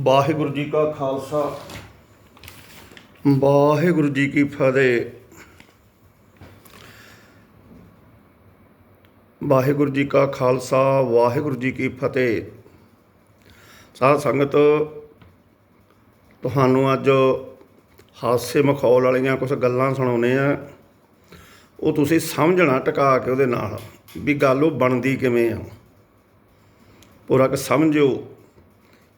ਵਾਹਿਗੁਰੂ ਜੀ ਕਾ ਖਾਲਸਾ। ਵਾਹਿਗੁਰੂ ਜੀ ਕੀ ਫਤਿਹ। ਵਾਹਿਗੁਰੂ ਜੀ ਕਾ ਖਾਲਸਾ, ਵਾਹਿਗੁਰੂ ਜੀ ਕੀ ਫਤਿਹ। ਸਾਧ ਸੰਗਤ, ਤੁਹਾਨੂੰ ਅੱਜ ਹਾਸੇ ਮਖੌਲ ਵਾਲੀਆਂ ਕੁਝ ਗੱਲਾਂ ਸੁਣਾਉਨੇ ਆ ਉਹ ਤੁਸੀਂ ਸਮਝਣਾ ਟਿਕਾ ਕੇ ਉਹਦੇ ਨਾਲ ਵੀ ਗੱਲ ਉਹ ਬਣਦੀ ਕਿਵੇਂ ਆ। ਪੂਰਾ ਕਿ ਸਮਝਿਓ।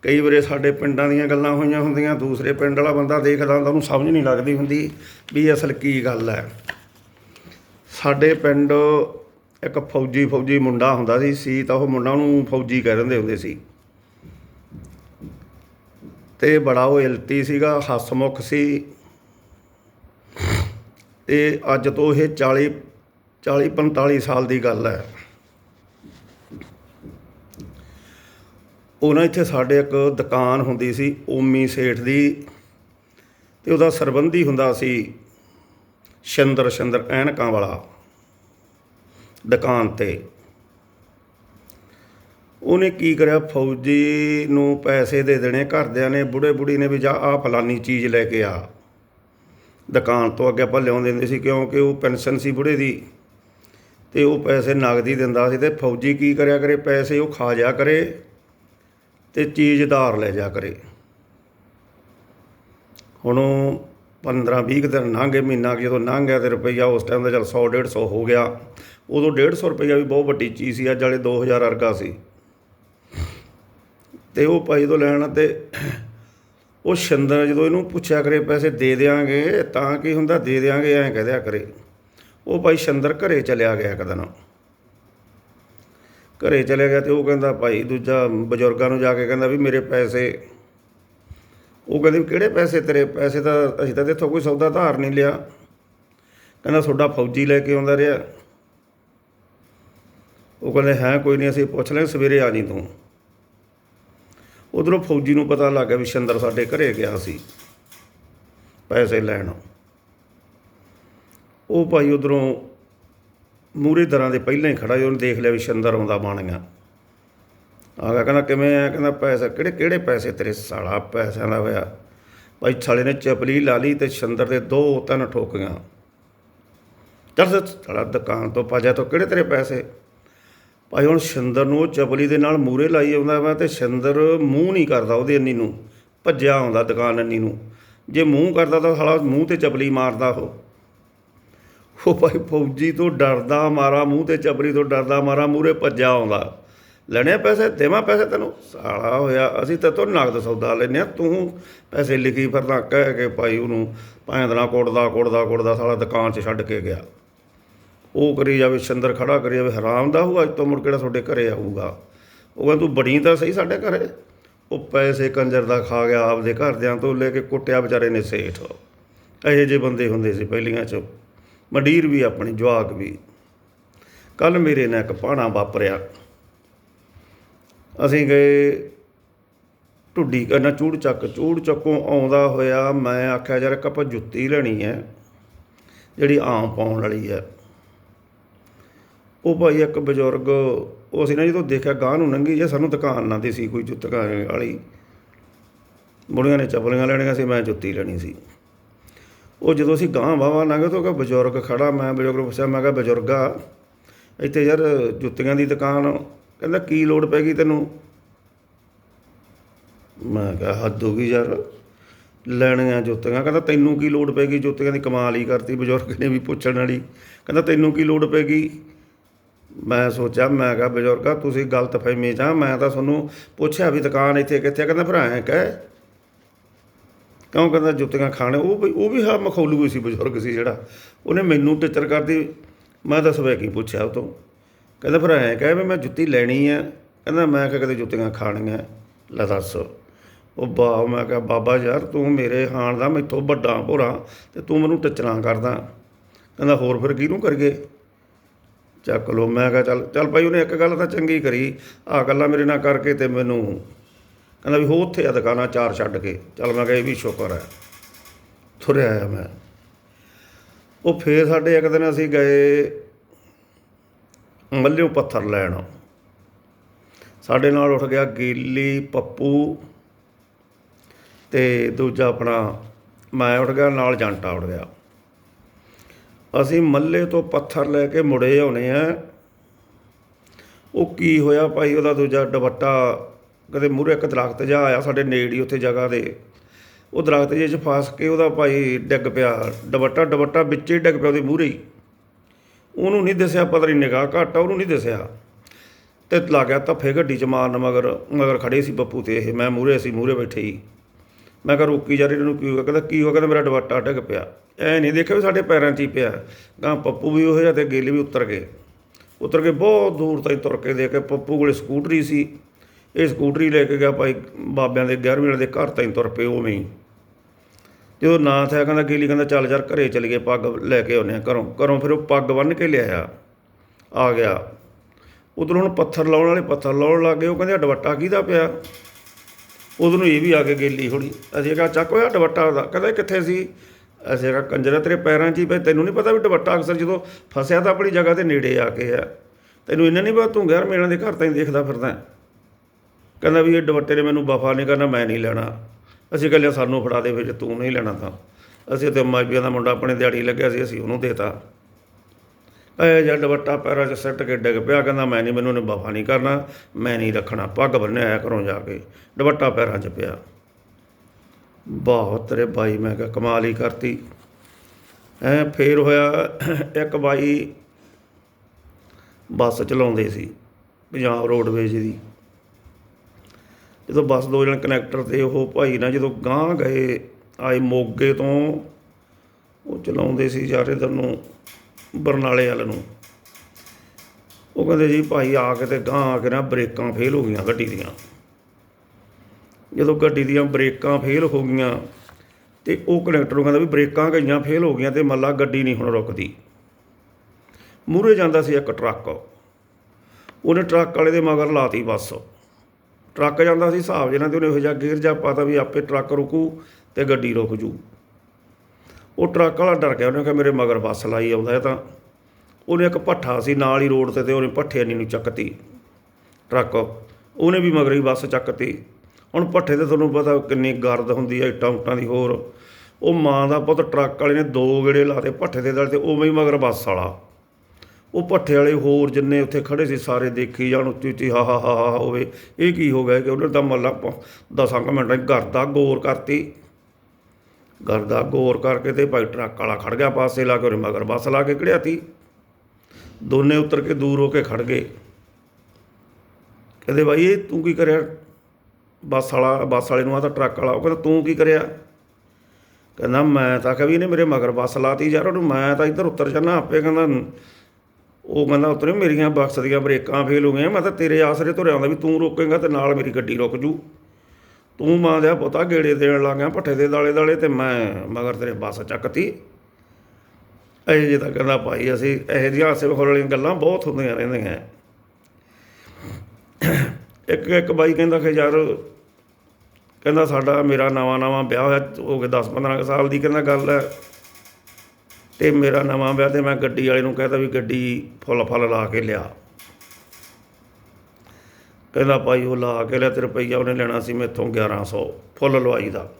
ਕਈ ਵਾਰੇ ਸਾਡੇ ਪਿੰਡਾਂ ਦੀਆਂ ਗੱਲਾਂ ਹੋਈਆਂ ਹੁੰਦੀਆਂ, ਦੂਸਰੇ ਪਿੰਡ ਵਾਲਾ ਬੰਦਾ ਦੇਖਦਾ ਹੁੰਦਾ, ਉਹਨੂੰ ਸਮਝ ਨਹੀਂ ਲੱਗਦੀ ਹੁੰਦੀ ਵੀ ਅਸਲ ਕੀ ਗੱਲ ਹੈ। ਸਾਡੇ ਪਿੰਡ ਇੱਕ ਫੌਜੀ ਫੌਜੀ ਮੁੰਡਾ ਹੁੰਦਾ ਸੀ ਸੀ ਤਾਂ ਉਹ ਮੁੰਡਾ ਨੂੰ ਫੌਜੀ ਕਹਿ ਦਿੰਦੇ ਹੁੰਦੇ ਸੀ। ਤੇ ਬੜਾ ਉਹ ਇਲਤੀ ਸੀਗਾ, ਹਸਮੁਖ ਸੀ। ਤੇ ਅੱਜ ਤੋਂ ਇਹ 40 40 45 ਸਾਲ ਦੀ ਗੱਲ ਹੈ। ਉਹਨਾਂ ਇੱਥੇ ਸਾਡੇ ਇੱਕ ਦੁਕਾਨ ਹੁੰਦੀ ਸੀ, ਓਮੀ ਸੇਠ ਦੀ, ਤੇ ਉਹਦਾ ਸਰਬੰਧੀ ਹੁੰਦਾ ਸੀ ਸ਼ੰਦਰ ਸ਼ੰਦਰ ਐਨਕਾਂ ਵਾਲਾ ਦੁਕਾਨ ਤੇ। ਉਹਨੇ ਕੀ ਕਰਿਆ, ਫੌਜੀ ਨੂੰ ਪੈਸੇ ਦੇ ਦੇਣੇ, ਘਰਦਿਆਂ ਨੇ ਬੁੜੇ ਬੁੜੀ ਨੇ ਵੀ ਜਾ ਆ ਫਲਾਨੀ ਚੀਜ਼ ਲੈ ਕੇ ਆ। ਦੁਕਾਨ ਤੋਂ ਅੱਗੇ ਆਪਾਂ ਲਿਆਉਂਦੇ ਹੁੰਦੇ ਸੀ, ਕਿਉਂਕਿ ਉਹ ਪੈਨਸ਼ਨ ਸੀ ਬੁੜੇ ਦੀ, ਤੇ ਉਹ ਪੈਸੇ ਨਗਦੀ ਦਿੰਦਾ ਸੀ, ਤੇ ਫੌਜੀ ਕੀ ਕਰਿਆ ਕਰੇ, ਪੈਸੇ ਉਹ ਖਾ ਜਾ ਕਰੇ। ਤੇ ਚੀਜ਼ ਧਾਰ ਲੈ ਜਾ ਕਰੇ। ਹੁਣ 15 20 ਦਿਨ ਲੰਘ ਮਹੀਨਾ ਕੁ ਜਦੋਂ ਲੰਘ ਗਿਆ ਤੇ ਰੁਪਈਆ ਉਸ ਟਾਈਮ ਦਾ ਚਲ 100 150 ਹੋ ਗਿਆ। ਉਦੋਂ 150 ਰੁਪਈਆ ਵੀ ਬਹੁਤ ਵੱਡੀ ਚੀਜ਼ ਸੀ, ਅੱਜ ਵਾਲੇ 2000 ਅਰਗਾ ਸੀ। ਤੇ ਉਹ ਭਾਈ ਤੋਂ ਲੈਣ ਤੇ ਉਹ ਸ਼ੰਦਰ ਜਦੋਂ ਇਹਨੂੰ ਪੁੱਛਿਆ ਕਰੇ, ਪੈਸੇ ਦੇ ਦਿਆਂਗੇ, ਤਾਂ ਕੀ ਹੁੰਦਾ, ਦੇ ਦਿਆਂਗੇ, ਐਂ ਕਹਿ ਦਿਆ ਕਰੇ। ਉਹ ਭਾਈ ਸ਼ੰਦਰ ਘਰੇ ਚਲਿਆ ਗਿਆ ਇੱਕ ਦਿਨ। ਘਰੇ ਚਲੇ ਗਿਆ ਤੇ ਉਹ ਕਹਿੰਦਾ ਭਾਈ ਦੂਜਾ ਬਜ਼ੁਰਗਾਂ ਨੂੰ ਜਾ ਕੇ ਕਹਿੰਦਾ ਵੀ ਮੇਰੇ ਪੈਸੇ। ਉਹ ਕਹਿੰਦੇ ਵੀ ਕਿਹੜੇ ਪੈਸੇ ਤੇਰੇ? ਪੈਸੇ ਤਾਂ ਅਸੀਂ ਤਾਂ ਇੱਥੋਂ ਕੋਈ ਸੌਦਾ ਧਾਰ ਨਹੀਂ ਲਿਆ। ਕਹਿੰਦਾ ਤੁਹਾਡਾ ਫੌਜੀ ਲੈ ਕੇ ਆਉਂਦਾ ਰਿਹਾ। ਉਹ ਕਹਿੰਦੇ ਹੈ, ਕੋਈ ਨਹੀਂ, ਅਸੀਂ ਪੁੱਛ ਲੈ ਸਵੇਰੇ ਆ ਜੀ ਤੂੰ। ਉਧਰੋਂ ਫੌਜੀ ਨੂੰ ਪਤਾ ਲੱਗ ਗਿਆ ਵੀ ਸ਼ੰਦਰ ਸਾਡੇ ਘਰੇ ਗਿਆ ਸੀ, ਪੈਸੇ ਲੈਣ। ਉਹ ਭਾਈ ਉਧਰੋਂ ਮੂਰੇ ਦਰਾਂ ਦੇ ਪਹਿਲਾਂ ਹੀ ਖੜਾ ਸੀ, ਉਹਨੇ ਦੇਖ ਲਿਆ ਵੀ ਸ਼ੰਦਰ ਆਉਂਦਾ ਬਣ ਗਿਆ ਆ ਗਿਆ ਕਹਿੰਦਾ, ਕਿਵੇਂ ਆ? ਕਹਿੰਦਾ, ਪੈਸਾ, ਕਿਹੜੇ ਕਿਹੜੇ ਪੈਸੇ ਤੇਰੇ ਸਾਲਾ ਪੈਸਿਆਂ ਦਾ ਹੋਇਆ? ਭਾਈ ਸਾਲੇ ਨੇ ਚਪਲੀ ਲਾ ਲਈ ਤੇ ਸ਼ੰਦਰ ਦੇ ਦੋ ਤਿੰਨ ਠੋਕੀਆਂ। ਚੱਲ ਸਾਲਾ ਦੁਕਾਨ ਤੋਂ ਪਾਜਾ ਤੋਂ ਕਿਹੜੇ ਤੇਰੇ ਪੈਸੇ? ਭਾਈ ਹੁਣ ਸ਼ੰਦਰ ਨੂੰ ਉਹ ਚਪਲੀ ਦੇ ਨਾਲ ਮੂਰੇ ਲਾਈ ਆਉਂਦਾ ਵਾ ਤੇ ਸ਼ੰਦਰ ਮੂੰਹ ਨਹੀਂ ਕਰਦਾ ਉਹਦੇ ਅੰਨੀ ਨੂੰ। ਭੱਜਿਆ ਆਉਂਦਾ ਦੁਕਾਨ ਅੰਨੀ ਨੂੰ। ਜੇ ਮੂੰਹ ਕਰਦਾ ਤਾਂ ਸਾਲਾ ਮੂੰਹ ਤੇ ਚਪਲੀ ਮਾਰਦਾ ਉਹ। ਉਹ ਭਾਈ ਫੌਜੀ ਤੋਂ ਡਰਦਾ ਮਾਰਾ ਮੂੰਹ ਤੇ ਚਬਰੀ ਤੋਂ ਡਰਦਾ ਮਾਰਾ ਮੂਰੇ ਭੱਜਿਆ ਆਉਂਦਾ। ਲੈਣੇ ਪੈਸੇ, ਦੇਵਾਂ ਪੈਸੇ ਤੈਨੂੰ? ਸਾਲਾ ਹੋਇਆ, ਅਸੀਂ ਤਾਂ ਤੋਂ ਨਗਦ ਸੌਦਾ ਲੈਨੇ ਆ, ਤੂੰ ਪੈਸੇ ਲਿਖੀ ਫਿਰਦਾ, ਕਹਿ ਕੇ ਭਾਈ ਉਹਨੂੰ ਪੈਂਦਣਾ ਕੁੱਟਦਾ ਕੁੱਟਦਾ ਕੁੱਟਦਾ, ਸਾਲਾ ਦੁਕਾਨ 'ਚ ਛੱਡ ਕੇ ਗਿਆ। ਉਹ ਕਰੀ ਜਾਵੇ ਸ਼ੰਦਰ ਖੜਾ ਕਰੀ ਜਾਵੇ ਹਰਾਮ ਦਾ ਹੋਊ, ਅੱਜ ਤੋਂ ਮੁੜ ਕਿਹੜਾ ਤੁਹਾਡੇ ਘਰੇ ਆਊਗਾ? ਉਹ ਕਹਿੰਦਾ, ਤੂੰ ਬੜੀ ਤਾਂ ਸਹੀ ਸਾਡੇ ਘਰੇ। ਉਹ ਪੈਸੇ ਕੰਜਰ ਦਾ ਖਾ ਗਿਆ, ਆਪਦੇ ਘਰਦਿਆਂ ਤੋਂ ਲੈ ਕੇ ਕੁੱਟਿਆ ਵਿਚਾਰੇ ਨੇ ਸੇਠ। ਇਹੋ ਜਿਹੇ ਬੰਦੇ ਹੁੰਦੇ ਸੀ ਪਹਿਲੀਆਂ 'ਚ। ਮੰਡੀਰ ਵੀ, ਆਪਣੀ ਜਵਾਕ ਵੀ। ਕੱਲ ਮੇਰੇ ਨਾਲ ਇੱਕ ਪਾਣਾ ਵਾਪਰਿਆ। ਅਸੀਂ ਗਏ ਢੁੱਡੀ ਕਰਨਾ ਚੂੜ ਚੱਕ, ਚੂੜ ਚੱਕੋਂ ਆਉਂਦਾ ਹੋਇਆ ਮੈਂ ਆਖਿਆ, ਯਾਰ ਇੱਕ ਆਪਾਂ ਜੁੱਤੀ ਲੈਣੀ ਹੈ, ਜਿਹੜੀ ਆਮ ਪਾਉਣ ਵਾਲੀ ਹੈ। ਉਹ ਭਾਈ ਇੱਕ ਬਜ਼ੁਰਗ, ਉਹ ਅਸੀਂ ਨਾ ਜਦੋਂ ਦੇਖਿਆ ਗਾਂ ਨੂੰ ਨੰਗੀ ਜੇ ਸਾਨੂੰ ਦੁਕਾਨ ਨਾ ਦੀ ਸੀ ਕੋਈ ਜੁੱਤੀਆਂ ਵਾਲੀ। ਬੁੜੀਆਂ ਨੇ ਚਪਲੀਆਂ ਲੈਣੀਆਂ ਸੀ, ਮੈਂ ਜੁੱਤੀ ਲੈਣੀ ਸੀ। ਉਹ ਜਦੋਂ ਅਸੀਂ ਗਾਂ ਵਾਵਾ ਲੰਘੇ ਤਾਂ ਉਹ ਬਜ਼ੁਰਗ ਖੜਾ। ਮੈਂ ਬਜ਼ੁਰਗ ਨੂੰ ਪੁੱਛਿਆ, ਮੈਂ ਕਿਹਾ, ਬਜ਼ੁਰਗਾ, ਇੱਥੇ ਯਾਰ ਜੁੱਤੀਆਂ ਦੀ ਦੁਕਾਨ ਕਹਿੰਦਾ, ਕੀ ਲੋੜ ਪੈ ਗਈ ਤੈਨੂੰ? ਮੈਂ ਕਿਹਾ, ਹੱਦ ਹੋ ਗਈ ਯਾਰ, ਲੈਣੀਆਂ ਜੁੱਤੀਆਂ। ਕਹਿੰਦਾ, ਤੈਨੂੰ ਕੀ ਲੋੜ ਪੈ ਗਈ? ਜੁੱਤੀਆਂ ਦੀ ਕਮਾਲ ਹੀ ਕਰਤੀ ਬਜ਼ੁਰਗ ਨੇ ਵੀ ਪੁੱਛਣ ਵਾਲੀ। ਕਹਿੰਦਾ, ਤੈਨੂੰ ਕੀ ਲੋੜ ਪੈ ਗਈ? ਮੈਂ ਸੋਚਿਆ, ਮੈਂ ਕਿਹਾ, ਬਜ਼ੁਰਗਾ, ਤੁਸੀਂ ਗਲਤ ਫਹਿਮੀ ਚ ਆ। ਮੈਂ ਤਾਂ ਤੁਹਾਨੂੰ ਪੁੱਛਿਆ ਵੀ ਦੁਕਾਨ ਇੱਥੇ ਕਿੱਥੇ ਕਹਿੰਦਾ ਭਰਾ ਐ ਕਹਿ ਕਿਉਂ ਕਹਿੰਦਾ ਜੁੱਤੀਆਂ ਖਾਣੇ, ਉਹ ਵੀ ਉਹ ਵੀ ਹਾਂ ਮਖੌਲੂ ਹੀ ਸੀ ਬਜ਼ੁਰਗ ਸੀ ਜਿਹੜਾ। ਉਹਨੇ ਮੈਨੂੰ ਟੀਚਰ ਕਰਦੀ, ਮੈਂ ਤਾਂ ਸਵੇ ਪੁੱਛਿਆ ਉਹ ਤੋਂ। ਕਹਿੰਦਾ ਫਿਰ ਐਂ ਕਹਿ ਵੀ ਮੈਂ ਜੁੱਤੀ ਲੈਣੀ ਆ। ਕਹਿੰਦਾ ਮੈਂ ਕਿਹਾ ਕਦੇ ਜੁੱਤੀਆਂ ਖਾਣੀਆਂ, ਲੈ ਦੱਸ। ਉਹ ਬਾ ਮੈਂ ਕਿਹਾ, ਬਾਬਾ ਯਾਰ ਤੂੰ ਮੇਰੇ ਹਾਣ ਦਾ ਮੈਥੋਂ ਵੱਡਾ ਭੋਰਾ ਤੇ ਤੂੰ ਮੈਨੂੰ ਟੱਚਣਾ ਕਰਦਾ। ਕਹਿੰਦਾ ਹੋਰ ਫਿਰ ਕਿਹਨੂੰ ਕਰਗੇ ਚੱਕ ਲੋ ਮੈਂ ਕਿਹਾ ਚੱਲ ਚੱਲ ਭਾਈ ਉਹਨੇ ਇੱਕ ਗੱਲ ਤਾਂ ਚੰਗੀ ਕਰੀ। ਆਹ ਗੱਲਾਂ ਮੇਰੇ ਨਾਲ ਕਰਕੇ ਤੇ ਮੈਨੂੰ ਕਹਿੰਦਾ ਵੀ ਹੋ ਉੱਥੇ ਆ ਦੁਕਾਨਾਂ ਚਾਰ ਛੱਡ ਕੇ। ਚੱਲ ਮੈਂ ਕਿਹਾ ਇਹ ਵੀ ਸ਼ੁਕਰ ਹੈ। ਤੁਰਿਆ ਆਇਆ ਮੈਂ। ਉਹ ਫੇਰ ਸਾਡੇ ਇੱਕ ਦਿਨ ਅਸੀਂ ਗਏ ਮੱਲਿਓ ਪੱਥਰ ਲੈਣ। ਸਾਡੇ ਨਾਲ ਉੱਠ ਗਿਆ ਗੀਲੀ ਪੱਪੂ ਤੇ ਦੂਜਾ ਆਪਣਾ ਮੈਂ ਉੱਠ ਗਿਆ, ਨਾਲ ਜੰਟਾ ਉੱਠ ਗਿਆ। ਅਸੀਂ ਮੱਲੇ ਤੋਂ ਪੱਥਰ ਲੈ ਕੇ ਮੁੜੇ ਆਉਣੇ ਆ। ਉਹ ਕੀ ਹੋਇਆ ਭਾਈ, ਉਹਦਾ ਦੂਜਾ ਦੁਪੱਟਾ ਕਦੇ ਮੂਹਰੇ ਇੱਕ ਦਰਖਤ ਜਾ ਆਇਆ ਸਾਡੇ ਨੇੜੇ ਹੀ ਉੱਥੇ ਜਗ੍ਹਾ ਦੇ ਉਹ ਦਰਖਤ ਜੇ ਚ ਫਸ ਕੇ ਉਹਦਾ ਭਾਈ ਡਿੱਗ ਪਿਆ, ਦੁਪੱਟਾ ਦੁਪੱਟਾ ਵਿੱਚ ਹੀ ਡਿੱਗ ਪਿਆ ਉਹਦੇ ਮੂਹਰੇ ਹੀ। ਉਹਨੂੰ ਨਹੀਂ ਦਿਸਿਆ, ਪਤਾ ਨਹੀਂ ਨਿਗਾਹ ਘੱਟ ਆ, ਉਹਨੂੰ ਨਹੀਂ ਦਿਸਿਆ। ਤੇ ਲੱਗ ਗਿਆ ਧੱਫੇ ਗੱਡੀ ਚ ਮਾਰਨ ਮਗਰ ਮਗਰ ਖੜੇ ਸੀ ਬੱਪੂ ਤੇ ਇਹ। ਮੈਂ ਮੂਹਰੇ ਸੀ, ਮੂਹਰੇ ਬੈਠੇ ਹੀ। ਮੈਂ ਕਿਹਾ, ਰੋਕੀ ਜਾ ਰਹੀ ਇਹਨੂੰ ਕੀ ਹੋਇਆ ਕਹਿੰਦਾ, ਕੀ ਹੋਇਆ ਕਹਿੰਦਾ, ਮੇਰਾ ਦੁਪੱਟਾ ਡਿੱਗ ਪਿਆ। ਐ ਨਹੀਂ ਦੇਖਿਆ ਵੀ ਸਾਡੇ ਪੈਰਾਂ 'ਚ ਹੀ ਪਿਆ। ਗਾਂ ਪੱਪੂ ਵੀ ਉਹ ਜਿਹਾ ਤੇ ਗੇਲੀ ਵੀ ਉਤਰ ਗਏ। ਉਤਰ ਕੇ ਬਹੁਤ ਦੂਰ ਤਾਈਂ ਤੁਰ ਕੇ ਦੇ ਕੇ ਪੱਪੂ ਕੋਲੇ ਸਕੂਟਰੀ ਸੀ। ਇਹ ਸਕੂਟਰੀ ਲੈ ਕੇ ਗਿਆ ਭਾਈ ਬਾਬਿਆਂ ਦੇ 11ਵੇਂ ਵਾਲੇ ਦੇ ਘਰ ਤਾਈਂ ਤੁਰ ਪਏ ਉਵੇਂ ਹੀ। ਜਦੋਂ ਨਾਥ ਥਿਆ ਕਹਿੰਦਾ ਗੇਲੀ ਕਹਿੰਦਾ ਚੱਲ ਯਾਰ ਘਰੇ ਚਲੀਏ, ਪੱਗ ਲੈ ਕੇ ਆਉਂਦੇ ਆ ਘਰੋਂ। ਘਰੋਂ ਫਿਰ ਉਹ ਪੱਗ ਬੰਨ੍ਹ ਕੇ ਲਿਆਇਆ, ਆ ਗਿਆ। ਉਧਰ ਹੁਣ ਪੱਥਰ ਲਾਉਣ ਵਾਲੇ ਪੱਥਰ ਲਾਉਣ ਲੱਗ ਗਏ, ਉਹ ਕਹਿੰਦੇ ਆਹ ਦੁਪੱਟਾ ਕਿਹਦਾ ਪਿਆ? ਉਦੋਂ ਨੂੰ ਇਹ ਵੀ ਆ ਕੇ ਗੇਲੀ ਹੋਣੀ। ਅਸੀਂ ਕਿਹਾ ਚੱਕ ਹੋਇਆ ਦੁਪੱਟਾ ਉਹਦਾ। ਕਹਿੰਦਾ ਕਿੱਥੇ ਸੀ? ਅਸੀਂ ਕਿਹਾ ਕੰਜਰਾ ਤੇਰੇ ਪੈਰਾਂ 'ਚ ਹੀ ਪਏ, ਤੈਨੂੰ ਨਹੀਂ ਪਤਾ ਵੀ ਦੁਪੱਟਾ ਅਕਸਰ ਜਦੋਂ ਫਸਿਆ ਤਾਂ ਆਪਣੀ ਜਗ੍ਹਾ ਤੇ ਨੇੜੇ ਆ ਕੇ ਆ। ਤੈਨੂੰ ਇੰਨਾ ਨਹੀਂ ਪਤਾ ਤੂੰ ਗੈਰ ਮੇਲਾਂ ਦੇ ਘਰ ਤਾਂ ਹੀ ਦੇਖਦਾ ਫਿਰਦਾ। ਕਹਿੰਦਾ ਵੀ ਇਹ ਦੁਪੱਟੇ ਨੇ ਮੈਨੂੰ ਵਫਾ ਨਹੀਂ ਕਰਨਾ, ਮੈਂ ਨਹੀਂ ਲੈਣਾ। ਅਸੀਂ ਕਹਿੰਦੇ ਸਾਨੂੰ ਫੜਾ ਦੇ ਫਿਰ ਤੂੰ ਨਹੀਂ ਲੈਣਾ ਤਾਂ। ਅਸੀਂ ਤੇ ਮਾਪਿਆਂ ਦਾ ਮੁੰਡਾ ਆਪਣੇ ਦਿਹਾੜੀ ਲੱਗਿਆ ਸੀ, ਅਸੀਂ ਉਹਨੂੰ ਦੇਤਾ। ਇਹ ਜਿਹਾ ਦੁਪੱਟਾ ਪੈਰਾਂ 'ਚ ਸੱਟ ਕੇ ਡਿੱਗ ਪਿਆ, ਕਹਿੰਦਾ ਮੈਂ ਨਹੀਂ, ਮੈਨੂੰ ਨੇ ਵਫਾ ਨਹੀਂ ਕਰਨਾ, ਮੈਂ ਨਹੀਂ ਰੱਖਣਾ, ਪੱਗ ਬੰਨਿਆ ਆਇਆ ਘਰੋਂ ਜਾ ਕੇ, ਦੁਪੱਟਾ ਪੈਰਾਂ 'ਚ ਪਿਆ। ਬਹੁਤ ਤੇਰੇ ਬਾਈ, ਮੈਂ ਕਿਹਾ ਕਮਾਲ ਹੀ ਕਰਤੀ। ਐ ਫੇਰ ਹੋਇਆ ਇੱਕ ਬਾਈ ਬੱਸ ਚਲਾਉਂਦੇ ਸੀ, ਪੰਜਾਬ ਰੋਡਵੇਜ਼ ਦੀ। ਜਦੋਂ ਬੱਸ ਦੋ ਜਣ ਕਨੈਕਟਰ ਤੇ ਉਹ ਭਾਈ ਨਾ ਜਦੋਂ ਗਾਂਹ ਗਏ, ਆਏ ਮੋਗੇ ਤੋਂ, ਉਹ ਚਲਾਉਂਦੇ ਸੀ ਯਾਰ ਇੱਧਰ ਨੂੰ, ਬਰਨਾਲੇ ਵੱਲ ਨੂੰ। ਉਹ ਕਹਿੰਦੇ ਜੀ ਭਾਈ ਆ ਕੇ ਤੇ ਗਾਂਹ ਆ ਕੇ ਨਾ ਬ੍ਰੇਕਾਂ ਫੇਲ ਹੋ ਗਈਆਂ ਗੱਡੀ ਦੀਆਂ। ਜਦੋਂ ਗੱਡੀ ਦੀਆਂ ਬ੍ਰੇਕਾਂ ਫੇਲ ਹੋ ਗਈਆਂ ਤੇ ਉਹ ਕਨੈਕਟਰ ਨੂੰ ਕਹਿੰਦਾ ਵੀ ਬ੍ਰੇਕਾਂ ਗਈਆਂ ਫੇਲ ਹੋ ਗਈਆਂ ਤੇ ਮੱਲਾ ਗੱਡੀ ਨਹੀਂ ਹੁਣ ਰੁਕਦੀ। ਮੂਹਰੇ ਜਾਂਦਾ ਸੀ ਇੱਕ ਟਰੱਕ। ਉਹਨੇ ਟਰੱਕ ਵਾਲੇ ਦੇ ਮਗਰ ਲਾਤੀ ਬੱਸ। ਟਰੱਕ ਜਾਂਦਾ ਸੀ, ਹਿਸਾਬ ਜਿਹਨਾਂ ਤੇ ਉਹਨੇ ਇਹੋ ਜਿਹਾ ਗੇਅਰ ਜਾ ਪਾਤਾ ਵੀ ਆਪੇ ਟਰੱਕ ਰੁਕੂ ਤੇ ਗੱਡੀ ਰੁਕ ਜੂ। ਉਹ ਟਰੱਕ ਵਾਲਾ ਡਰ ਗਿਆ, ਉਹਨੇ ਕਿਹਾ ਮੇਰੇ ਮਗਰ ਬੱਸ ਲਾਈ ਆਉਂਦਾ ਹੈ ਤਾਂ। ਉਹਨੇ ਇੱਕ ਭੱਠਾ ਸੀ ਨਾਲ ਹੀ ਰੋਡ ਤੇ ਤੇ ਉਹਨੇ ਭੱਠੇ ਨਹੀਂ ਨੂੰ ਚੱਕਤੀ, ਟਰੱਕ। ਉਹਨੇ ਵੀ ਮਗਰ ਹੀ ਬੱਸ ਚੱਕਤੀ। ਹੁਣ ਭੱਠੇ ਤੇ ਤੁਹਾਨੂੰ ਪਤਾ ਕਿੰਨੀ ਗਰਦ ਹੁੰਦੀ ਹੈ ਇੱਟਾਂ ਉੱਟਾਂ ਦੀ ਹੋਰ। ਉਹ ਮਾਂ ਦਾ ਪੁੱਤ ਟਰੱਕ ਵਾਲੇ ਨੇ ਦੋ ਗੇੜੇ ਲਾਤੇ ਭੱਠੇ ਦੇ ਦਲ ਤੇ ਉਵੇਂ ਹੀ ਮਗਰ ਬੱਸ ਵਾਲਾ। ਉਹ ਭੱਠੇ ਵਾਲੇ ਹੋਰ ਜਿੰਨੇ ਉੱਥੇ ਖੜੇ ਸੀ, ਸਾਰੇ ਦੇਖੀ ਜਾਣ, ਉੱਚੀ ਉੱਚੀ ਹਾ ਹਾ ਹਾ ਹੋਵੇ। ਇਹ ਕੀ ਹੋ ਗਿਆ ਕਿ ਉਹਨੇ ਤਾਂ ਮੱਲਾ 10 ਮਿੰਟਾਂ 'ਚ ਗਰਦਾ ਗੌਰ ਕਰਤੀ। ਗਰਦਾ ਗੌਰ ਕਰਕੇ ਤੇ ਭਾਈ ਟਰੱਕ ਵਾਲਾ ਖੜ ਗਿਆ, ਪਾਸੇ ਲਾ ਕੇ ਉਹਨੇ ਮਗਰ ਬੱਸ ਲਾ ਕੇ ਖੜਿਆ ਤੀ ਦੋਨੇ ਉਤਰ ਕੇ ਦੂਰ ਹੋ ਕੇ ਖੜ ਗਏ। ਕਹਿੰਦੇ, ਭਾਈ, ਇਹ ਤੂੰ ਕੀ ਕਰਿਆ? ਬੱਸ ਵਾਲਾ, ਬੱਸ ਵਾਲੇ ਨੂੰ ਆ ਤਾਂ ਟਰੱਕ ਵਾਲਾ, ਉਹ ਕਹਿੰਦਾ, ਤੂੰ ਕੀ ਕਰਿਆ? ਕਹਿੰਦਾ, ਮੈਂ ਤਾਂ ਕਿਹਾ ਵੀ ਇਹਨੇ ਮੇਰੇ ਮਗਰ ਬੱਸ ਲਾਤੀ ਯਾਰ, ਉਹਨੂੰ ਮੈਂ ਤਾਂ ਇੱਧਰ ਉਤਰ ਜਾਣਾ ਆਪੇ ਕਹਿੰਦਾ ਉਹ ਕਹਿੰਦਾ ਉਤਰੇ ਮੇਰੀਆਂ ਬੱਸ ਦੀਆਂ ਬ੍ਰੇਕਾਂ ਫੇਲ ਹੋ ਗਈਆਂ। ਮੈਂ ਤਾਂ ਤੇਰੇ ਆਸਰੇ ਤੁਰਿਆ ਆਉਂਦਾ ਵੀ ਤੂੰ ਰੋਕੇਂਗਾ ਤੇ ਨਾਲ ਮੇਰੀ ਗੱਡੀ ਰੁਕ ਜੂ। ਤੂੰ ਮਾਂ ਦਾ ਪਤਾ ਗੇੜੇ ਦੇਣ ਲੱਗ ਗਿਆ, ਭੱਠੇ ਦੇ ਦਾਲੇ ਦਾਲੇ ਤੇ ਮੈਂ ਮਗਰ ਤੇਰੇ ਬੱਸ ਚੱਕਤੀ। ਇਹ ਜੇ ਤਾਂ ਕਹਿੰਦਾ ਭਾਈ ਅਸੀਂ। ਇਹੋ ਜਿਹੀਆਂ ਹਾਸੇ ਵਿਖਾਉਣ ਵਾਲੀਆਂ ਗੱਲਾਂ ਬਹੁਤ ਹੁੰਦੀਆਂ ਰਹਿੰਦੀਆਂ। ਇੱਕ ਇੱਕ ਬਾਈ ਕਹਿੰਦਾ ਕਿ ਯਾਰ, ਕਹਿੰਦਾ ਸਾਡਾ ਮੇਰਾ ਨਵਾਂ ਨਵਾਂ ਵਿਆਹ ਹੋਇਆ ਹੋ ਕੇ 10 15 ਸਾਲ ਦੀ ਕਹਿੰਦਾ ਗੱਲ ਹੈ। ਤੇ ਮੇਰਾ ਨਵਾਂ ਵਿਆਹ ਤੇ ਮੈਂ ਗੱਡੀ ਵਾਲੇ ਨੂੰ ਕਹਿੰਦਾ ਵੀ ਗੱਡੀ ਫੁੱਲ ਫੁੱਲ ਲਾ ਕੇ ਲਿਆ। ਕਹਿੰਦਾ ਭਾਈ ਉਹ ਲਾ ਕੇ ਲਿਆ, ਤੇ ਰੁਪਈਆ ਉਹਨੇ ਲੈਣਾ ਸੀ ਮੈਥੋਂ 1100 ਫੁੱਲ ਲਵਾਈ ਦਾ।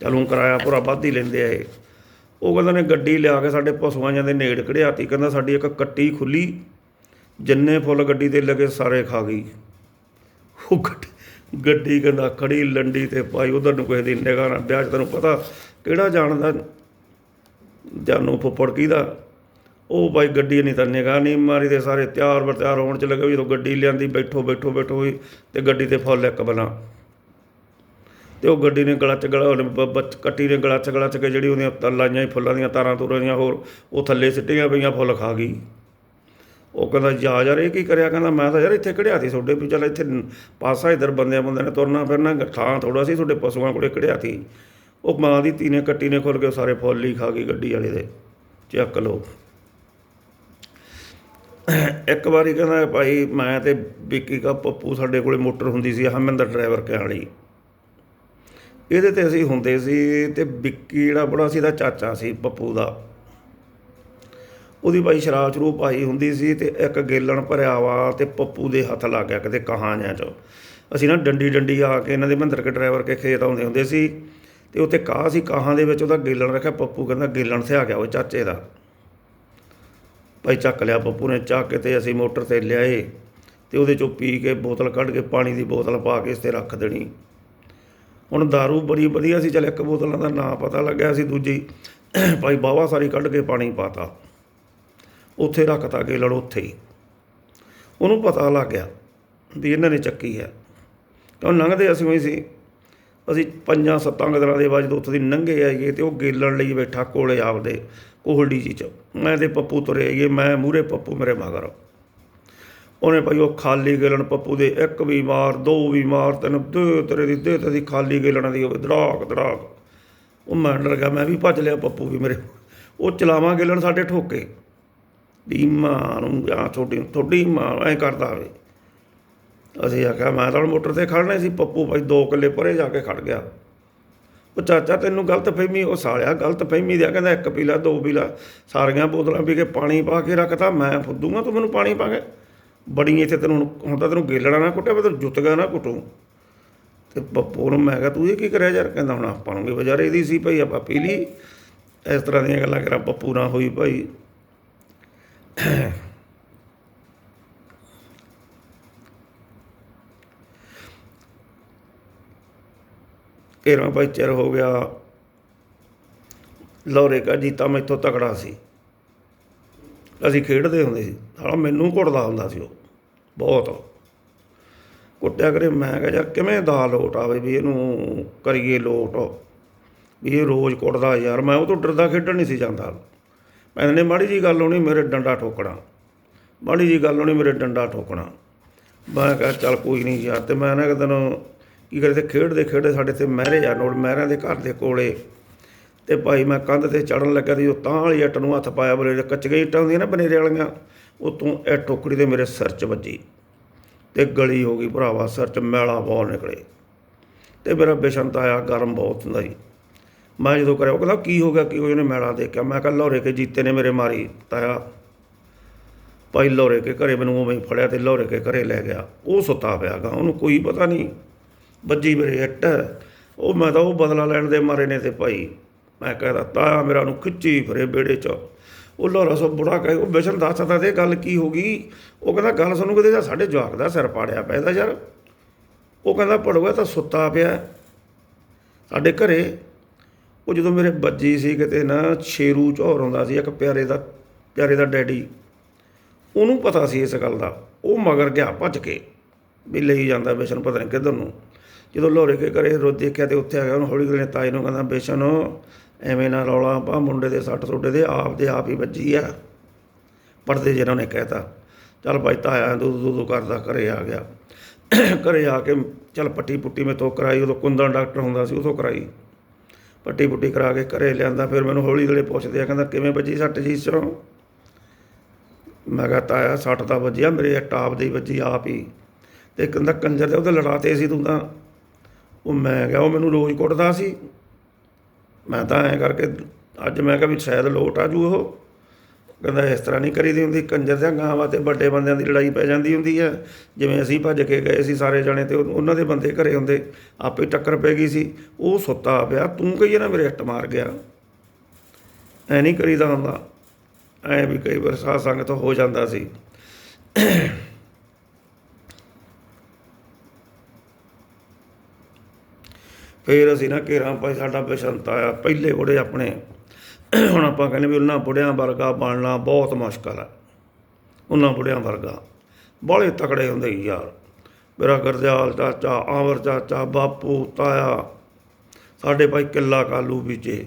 ਚਲੂੰ ਕਿਰਾਇਆ ਪੂਰਾ ਵੱਧ ਹੀ ਲੈਂਦੇ ਆ ਇਹ। ਉਹ ਕਹਿੰਦਾ ਨੇ ਗੱਡੀ ਲਿਆ ਕੇ ਸਾਡੇ ਪਸ਼ੂਆਂ ਜਾਂਦੇ ਨੇੜ ਕਢਿਆਤੀ, ਕਹਿੰਦਾ ਸਾਡੀ ਇੱਕ ਕੱਟੀ ਖੁੱਲੀ, ਜਿੰਨੇ ਫੁੱਲ ਗੱਡੀ ਤੇ ਲੱਗੇ ਸਾਰੇ ਖਾ ਗਈ। ਉਹ ਗੱਡੀ ਗੱਡੀ ਕਹਿੰਦਾ ਖੜੀ ਲੰਡੀ ਤੇ ਭਾਈ, ਉਧਰ ਨੂੰ ਕਿਸੇ ਦੀ ਨਿਗਾਹ ਨਾ, ਵਿਆਹ 'ਚ ਤੈਨੂੰ ਪਤਾ ਕਿਹੜਾ ਜਾਣਦਾ ਜਾਨੂ ਫੁੱਫੜ ਕਿਹਦਾ ਉਹ ਭਾਈ ਗੱਡੀ ਨਹੀਂ ਤਾਂ ਨਿਗਾਹ ਨਹੀਂ ਮਾਰੀ ਤੇ ਸਾਰੇ ਤਿਆਰ ਬਰ ਤਿਆਰ ਹੋਣ ਚ ਲੱਗੇ ਵੀ ਜਦੋਂ ਗੱਡੀ ਲਿਆਂਦੀ, ਬੈਠੋ ਬੈਠੋ ਬੈਠੋ ਹੋਈ ਤੇ ਗੱਡੀ ਤੇ ਫੁੱਲ ਇੱਕ ਬਣਾ। ਤੇ ਉਹ ਗੱਡੀ ਨੇ ਗਲਾ ਚ ਗਲਾ ਬੱਚ ਕੱਟੀ ਨੇ ਗਲਾ ਚ ਗਲਾ ਚ ਕੇ ਜਿਹੜੀ ਉਹਦੀਆਂ ਤ- ਲਾਈਆਂ ਸੀ ਫੁੱਲਾਂ ਦੀਆਂ, ਤਾਰਾਂ ਤੁਰਾਂ ਦੀਆਂ ਹੋਰ, ਉਹ ਥੱਲੇ ਸਿੱਟੀਆਂ ਪਈਆਂ, ਫੁੱਲ ਖਾ ਗਈ। ਉਹ ਕਹਿੰਦਾ, ਜਾ ਯਾਰ, ਇਹ ਕੀ ਕਰਿਆ? ਕਹਿੰਦਾ, ਮੈਂ ਤਾਂ ਯਾਰ ਇੱਥੇ ਕਢਿਆ ਸੀ ਤੁਹਾਡੇ ਵੀ ਚੱਲ ਇੱਥੇ ਪਾਸਾ ਇਧਰ ਬੰਦਿਆਂ ਬੰਦਿਆਂ ਨੇ ਤੁਰਨਾ ਫਿਰਨਾ ਥਾਂ ਥੋੜਾ ਸੀ, ਤੁਹਾਡੇ ਪਸ਼ੂਆਂ ਕੋਲੇ ਕਢਿਆ ਸੀ। ਉਹ ਮਾਂ ਦੀ ਧੀ ਨੇ ਕੱਟੀ ਨੇ ਖੁੱਲ ਕੇ ਸਾਰੇ ਫੁੱਲ ਹੀ ਖਾ ਗਈ ਗੱਡੀ ਵਾਲੇ ਦੇ, ਚੱਕ ਲਓ। ਇੱਕ ਵਾਰੀ ਕਹਿੰਦਾ ਭਾਈ ਮੈਂ ਤੇ ਵਿੱਕੀ ਕਾ ਪੱਪੂ ਸਾਡੇ ਕੋਲੇ ਮੋਟਰ ਹੁੰਦੀ ਸੀ, ਹਰਮਿੰਦਰ ਡਰਾਈਵਰ ਕਹਿਣ ਵਾਲੀ ਇਹਦੇ ਤੇ ਅਸੀਂ ਹੁੰਦੇ ਸੀ ਤੇ ਵਿੱਕੀ ਜਿਹੜਾ ਬੜਾ ਸੀ ਦਾ ਚਾਚਾ ਸੀ ਪੱਪੂ ਦਾ। ਉਹਦੀ ਭਾਈ ਸ਼ਰਾਬ ਚਰੂ ਪਾਈ ਹੁੰਦੀ ਸੀ ਤੇ ਇੱਕ ਗੇਲਣ ਭਰਿਆ ਵਾ ਤੇ ਪੱਪੂ ਦੇ ਹੱਥ ਲੱਗ ਗਿਆ ਕਿਤੇ ਕਹਾਂ ਜਾਂ ਚ। ਅਸੀਂ ਨਾ ਡੰਡੀ ਡੰਡੀ ਆ ਕੇ ਇਹਨਾਂ ਦੇ ਮਹਿੰਦਰ ਕੇ ਡਰਾਈਵਰ ਕੇ ਖੇਤ ਆਉਂਦੇ ਹੁੰਦੇ ਸੀ। ਤੇ ਉੱਥੇ ਕਾਹ ਸੀ, ਕਾਹਾਂ ਦੇ ਵਿੱਚ ਉਹਦਾ ਗੇਲਣ ਰੱਖਿਆ, ਪੱਪੂ ਕਹਿੰਦਾ ਗੇਲਣ ਸਿਆ ਗਿਆ ਉਹ ਚਾਚੇ ਦਾ। ਭਾਈ ਚੱਕ ਲਿਆ ਪੱਪੂ ਨੇ, ਚੱਕ ਕੇ ਤੇ ਅਸੀਂ ਮੋਟਰ ਤੇ ਲਿਆਏ ਤੇ ਉਹਦੇ ਚੋਂ ਪੀ ਕੇ ਬੋਤਲ ਕੱਢ ਕੇ ਪਾਣੀ ਦੀ ਬੋਤਲ ਪਾ ਕੇ ਇਸ ਤੇ ਰੱਖ ਦੇਣੀ। ਹੁਣ दारू ਬੜੀ ਵਧੀਆ ਸੀ, ਚੱਲ ਇੱਕ ਬੋਤਲਾਂ ਦਾ ਨਾਂ ਪਤਾ ਲੱਗਿਆ ਸੀ ਦੂਜੀ, ਭਾਈ ਬਾਵਾ ਸਾਰੀ ਕੱਢ ਕੇ ਪਾਣੀ ਪਾਤਾ। ਉੱਥੇ ਰੱਖਤਾ ਕੇ ਲੜ ਉੱਥੇ ਹੀ। ਉਹਨੂੰ ਪਤਾ ਲੱਗ ਗਿਆ ਵੀ ਇਹਨਾਂ ਨੇ ਚੱਕੀ ਹੈ। ਕਿਉਂ ਲੰਘਦੇ ਅਸੀਂ ਹੋਈ ਸੀ? ਅਸੀਂ ਪੰਜਾਂ ਸੱਤਾਂ ਕੁ ਦਿਨਾਂ ਦੇ ਬਾਅਦ ਜਦੋਂ ਉੱਥੇ ਦੀ ਲੰਘੇ ਆਈਏ ਤੇ ਉਹ ਗੇਲਣ ਲਈ ਬੈਠਾ ਕੋਲੇ ਆਪਦੇ ਕੋਹੜੀ ਜੀ ਚ। ਮੈਂ ਤੇ ਪੱਪੂ ਤੁਰੇ ਆਈਏ, ਮੈਂ ਮੂਰੇ ਪੱਪੂ ਮੇਰੇ ਮਗਰ। ਉਹਨੇ ਭਾਈ ਉਹ ਖਾਲੀ ਗੇਲਣ ਪੱਪੂ ਦੇ ਇੱਕ ਵੀ ਮਾਰ, ਦੋ ਵੀ ਮਾਰ, ਤਿੰਨ ਦੇ ਤੇਰੇ ਦੀ, ਦੇ ਦੀ ਖਾਲੀ ਗੇਲਣ ਦੀ ਹੋਵੇ, ਦੜਾਕ ਧੜਾਕ ਉਹ ਮੈਂ ਡਰ ਗਿਆ, ਮੈਂ ਵੀ ਭੱਜ ਲਿਆ ਪੱਪੂ ਵੀ ਮੇਰੇ। ਉਹ ਚਲਾਵਾਂ ਗੇਲਣ ਸਾਡੇ ਠੋਕੇ। ਦੀ ਮਾਂ ਨੂੰ ਜਾਂ ਛੋਟੀ ਥੋੜੀ ਮਾਂ ਐ ਕਰਦਾ ਹੋਵੇ। ਅਸੀਂ ਆਖਿਆ, ਮੈਂ ਤਾਂ ਹੁਣ ਮੋਟਰ ਤੇ ਖੜਨਾ ਸੀ, ਪੱਪੂ ਭਾਈ ਦੋ ਕਿੱਲੇ ਪਰੇ ਜਾ ਕੇ ਖੜ ਗਿਆ। ਉਹ ਚਾਚਾ ਤੈਨੂੰ ਗਲਤ ਫਹਿਮੀ, ਉਹ ਸਾਲਿਆ ਗਲਤ ਫਹਿਮੀ ਦਿਆ, ਕਹਿੰਦਾ ਇੱਕ ਪੀਲਾ, ਦੋ ਪੀਲਾ, ਸਾਰੀਆਂ ਬੋਤਲਾਂ ਪੀ ਕੇ ਪਾਣੀ ਪਾ ਕੇ ਰੱਖਤਾ, ਮੈਂ ਫੁੱਦੂਗਾ, ਤੂੰ ਮੈਨੂੰ ਪਾਣੀ ਪਾ ਕੇ। ਬੜੀ ਇੱਥੇ ਤੈਨੂੰ ਹੁਣ- ਹੁਣ ਤਾਂ ਤੈਨੂੰ ਗੇਲਣਾ ਨਾ ਕੁੱਟਿਆ, ਮੈਂ ਤੈਨੂੰ ਜੁੱਤਗਾ ਨਾ ਕੁੱਟੂ। ਤੇ ਪੱਪੂ ਨੂੰ ਮੈਂ ਕਿਹਾ, ਤੂੰ ਇਹ ਕੀ ਕਰਿਆ ਯਾਰ? ਕਹਿੰਦਾ, ਹੁਣ ਆਪਾਂ ਨੂੰ ਵੀ ਵਿਚਾਰੇ ਇਹਦੀ ਸੀ ਭਾਈ, ਆਪਾਂ ਪੀ ਲਈ। ਇਸ ਤਰ੍ਹਾਂ ਦੀਆਂ ਗੱਲਾਂ ਕਰਾਂ, ਪੱਪੂ ਨਾ ਹੋਈ ਭਾਈ। ਤੇਰਾਂ ਭਾਈ ਚਿਰ ਹੋ ਗਿਆ। ਲੋਰੇ ਕਾ ਜੀਤਾ ਮੈਥੋਂ ਤਕੜਾ ਸੀ। ਅਸੀਂ ਖੇਡਦੇ ਹੁੰਦੇ ਸੀ। ਸਾਲਾ ਮੈਨੂੰ ਕੁੱਟਦਾ ਹੁੰਦਾ ਸੀ ਉਹ। ਬਹੁਤ। ਕੁੱਟਿਆ ਕਰੇ, ਮੈਂ ਕਿਹਾ ਯਾਰ ਕਿਵੇਂ ਦਾ ਲੋਟ ਆਵੇ ਵੀ ਇਹਨੂੰ ਕਰੀਏ ਲੋਟ? ਵੀ ਇਹ ਰੋਜ਼ ਕੁੱਟਦਾ ਯਾਰ, ਮੈਂ ਉਹ ਤੋਂ ਡਰਦਾ ਖੇਡਣ ਨਹੀਂ ਸੀ ਜਾਂਦਾ। ਮੈਂ ਨੇ ਮਾੜੀ ਜੀ ਗੱਲ ਹੋਣੀ ਮੇਰੇ ਡੰਡਾ ਠੋਕਣਾ। ਮਾੜੀ ਜੀ ਗੱਲ ਹੋਣੀ ਮੇਰੇ ਡੰਡਾ ਠੋਕਣਾ। ਮੈਂ ਕਿਹਾ, ਚੱਲ ਕੋਈ ਨਹੀਂ ਯਾਰ, ਤੇ ਮੈਂ ਨਾ ਇੱਕ ਦਿਨ ਕੀ ਕਰੇ ਤੇ ਖੇਡਦੇ ਖੇਡਦੇ ਸਾਡੇ ਤੇ ਮਹਿਰੇ ਆ ਨੋੜ ਮਹਿਰਿਆਂ ਦੇ ਘਰ ਦੇ ਕੋਲੇ। ਤੇ ਭਾਈ ਮੈਂ ਕੰਧ ਤੇ ਚੜਨ ਲੱਗਾ ਤੇ ਉਹ ਤਾਂ ਵਾਲੀ ਇੱਟ ਨੂੰ ਹੱਥ ਪਾਇਆ ਬਲੇ ਕੱਚੀਆਂ ਇੱਟਾਂ ਹੁੰਦੀਆਂ ਨਾ ਬਨੇਰੇ ਵਾਲੀਆਂ, ਉਹ ਤੋਂ ਇਹ ਟੋਕਰੀ ਦੇ ਮੇਰੇ ਸਿਰ 'ਚ ਵੱਜੀ ਤੇ ਗਲੀ ਹੋ ਗਈ ਭਰਾਵਾ, ਸਿਰ 'ਚ ਮੈਲਾ ਬਹੁਤ ਨਿਕਲੇ। ਤੇ ਮੇਰਾ ਬੇਸ਼ੰਤ ਆਇਆ, ਗਰਮ ਬਹੁਤ ਹੁੰਦਾ ਸੀ। ਮੈਂ ਜਦੋਂ ਕਰਿਆ, ਉਹ ਕਹਿੰਦਾ, ਕੀ ਹੋ ਗਿਆ? ਕੀ ਹੋ ਉਹਨੇ ਮੈਲਾ ਦੇਖਿਆ। ਮੈਂ ਕਿਹਾ ਲੋਰੇ ਕੇ ਜੀਤੇ ਨੇ ਮੇਰੇ ਮਾਰੀ ਤਾਇਆ। ਭਾਈ ਲੋਰੇ ਕੇ ਘਰੇ ਮੈਨੂੰ ਉਵੇਂ ਫੜਿਆ ਤੇ ਲੋਰੇ ਕੇ ਘਰੇ ਲੈ ਗਿਆ। ਉਹ ਸੁੱਤਾ ਪਿਆ ਗਾ, ਉਹਨੂੰ ਕੋਈ ਪਤਾ ਨਹੀਂ ਵੱਜੀ ਮੇਰੇ ਇੱਟ। ਉਹ ਮੈਂ ਤਾਂ ਉਹ ਬਦਲਾ ਲੈਣ ਦੇ ਮਾਰੇ ਨੇ ਤੇ ਭਾਈ। ਮੈਂ ਕਹਿੰਦਾ ਤਾਇਆ ਮੇਰਾ ਨੂੰ ਖਿੱਚੀ ਫਿਰੇ ਬੇੜੇ 'ਚ। ਉਹ ਲੋਰਾ ਸੋ ਬੁੜਾ ਕਹੇ, ਉਹ ਬਿਸ਼ਨ ਸਕਦਾ ਤੇ ਗੱਲ ਕੀ ਹੋ ਗਈ। ਉਹ ਕਹਿੰਦਾ, ਗੱਲ ਸਾਨੂੰ ਕਿਤੇ ਜਾਂ ਸਾਡੇ ਜਵਾਕ ਦਾ ਸਿਰ ਪਾੜਿਆ ਪੈਦਾ ਯਾਰ। ਉਹ ਕਹਿੰਦਾ ਪੜੂਆ ਤਾਂ ਸੁੱਤਾ ਪਿਆ ਸਾਡੇ ਘਰੇ ਉਹ ਜਦੋਂ ਮੇਰੇ ਬੱਜੀ ਸੀ ਕਿਤੇ ਨਾ ਸ਼ੇਰੂ ਝੌਰ ਹੁੰਦਾ ਸੀ, ਇੱਕ ਪਿਆਰੇ ਦਾ ਪਿਆਰੇ ਦਾ ਡੈਡੀ। ਉਹਨੂੰ ਪਤਾ ਸੀ ਇਸ ਗੱਲ ਦਾ। ਉਹ ਮਗਰ ਗਿਆ, ਭੱਜ ਕੇ। ਵੀ ਲਈ ਜਾਂਦਾ ਬੇਸ਼ਨ ਪਤਾ ਨਹੀਂ ਕਿੱਧਰ ਨੂੰ। ਜਦੋਂ ਲੋਹਰੇ ਕੇ ਘਰੇ ਰੋ ਦੇਖਿਆ ਤੇ ਉੱਥੇ ਆ ਗਿਆ ਉਹਨੂੰ ਹੌਲੀ ਹੌਲੀ ਨੇ ਤਾਈ ਨੂੰ ਕਹਿੰਦਾ ਬੇਸ਼ਨ ਐਵੇਂ ਨਾ ਰੌਲਾ ਪਾ, ਮੁੰਡੇ ਦੇ ਸੱਟ ਤੁਹਾਡੇ ਦੇ, ਆਪ ਦੇ ਆਪ ਹੀ ਵੱਜੀ ਆ। ਪੜਦੇ ਜਿਹਨਾਂ ਨੇ ਕਹਿਤਾ, ਚੱਲ ਭਾਈ ਤਾਇਆ ਦੁੱਧ ਦੁੱਧ ਕਰਦਾ, ਘਰੇ ਆ ਗਿਆ। ਘਰੇ ਆ ਕੇ ਚੱਲ ਪੱਟੀ ਪੁੱਟੀ ਮੈਂ ਤੋਂ ਕਰਾਈ, ਉਦੋਂ ਕੁੰਦਨ ਡਾਕਟਰ ਹੁੰਦਾ ਸੀ, ਉਦੋਂ ਕਰਾਈ। ਪੱਟੀ ਪੁੱਟੀ ਕਰਾ ਕੇ ਘਰੇ ਲਿਆਂਦਾ, ਫਿਰ ਮੈਨੂੰ ਹੌਲੀ ਹੌਲੀ ਪੁੱਛਦੇ ਆ, ਕਹਿੰਦਾ ਕਿਵੇਂ ਵੱਜੀ ਸੱਟ ਜੀ ਚੋਂ ਮੈਂ ਕਿਹਾ, ਤਾਇਆ ਸੱਟ ਦਾ ਵੱਜਿਆ ਮੇਰੇ ਟਾਪ ਦੇ ਵੱਜੀ, ਆਪ ਹੀ। ਤੇ ਕਹਿੰਦਾ, ਕੰਜਰ ਦੇ ਉਹਦੇ ਲੜਾਤੇ ਸੀ ਤੂੰ ਤਾਂ। ਉਹ ਮੈਂ ਕਿਹਾ ਉਹ ਮੈਨੂੰ ਰੋਜ਼ ਕੁੱਟਦਾ ਸੀ। ਮੈਂ ਤਾਂ ਐਂ ਕਰਕੇ ਅੱਜ ਮੈਂ ਕਿਹਾ ਵੀ ਸ਼ਾਇਦ ਲੋਟ ਆ ਜੂ ਉਹ। ਕਹਿੰਦਾ ਇਸ ਤਰ੍ਹਾਂ ਨਹੀਂ ਕਰੀਦੀ ਹੁੰਦੀ, ਕੰਜਰ ਦੇ ਗਾਵਾਂ ਤੇ ਵੱਡੇ ਬੰਦਿਆਂ ਦੀ ਲੜਾਈ ਪੈ ਜਾਂਦੀ ਹੁੰਦੀ ਹੈ ਜਿਵੇਂ ਅਸੀਂ ਭੱਜ ਕੇ ਗਏ ਸੀ ਸਾਰੇ ਜਾਣੇ ਤੇ ਉਹਨਾਂ ਦੇ ਬੰਦੇ ਘਰੇ ਹੁੰਦੇ, ਆਪੇ ਟੱਕਰ ਪੈ ਗਈ ਸੀ। ਉਹ ਸੁੱਤਾ ਪਿਆ, ਤੂੰ ਕਹੀਏ ਨਾ ਮੇਰੇ ਹੱਟ ਮਾਰ ਗਿਆ। ਐ ਨਹੀਂ ਕਰੀਦਾ ਹੁੰਦਾ। ਐ ਵੀ ਕਈ ਵਾਰ ਸਾਧ ਸੰਗਤ ਹੋ ਜਾਂਦਾ ਸੀ। ਫਿਰ ਅਸੀਂ ਨਾ ਘੇਰਾ ਭਾਈ ਸਾਡਾ ਬਸੰਤ ਆਇਆ, ਪਹਿਲੇ ਬੁੜੇ ਆਪਣੇ। ਹੁਣ ਆਪਾਂ ਕਹਿੰਦੇ ਵੀ ਉਹਨਾਂ ਬੁੜਿਆਂ ਵਰਗਾ ਬਣਨਾ ਬਹੁਤ ਮੁਸ਼ਕਲ ਹੈ। ਉਹਨਾਂ ਬੁੜਿਆਂ ਵਰਗਾ। ਬਾਹਲੇ ਤਕੜੇ ਹੁੰਦੇ ਸੀ ਯਾਰ। ਮੇਰਾ ਗਰਦਿਆਲ ਚਾਚਾ, ਆਵਰ ਚਾਚਾ, ਬਾਪੂ, ਤਾਇਆ, ਸਾਡੇ ਭਾਈ ਕਿੱਲਾ ਕਾਲੂ ਬੀਜੇ।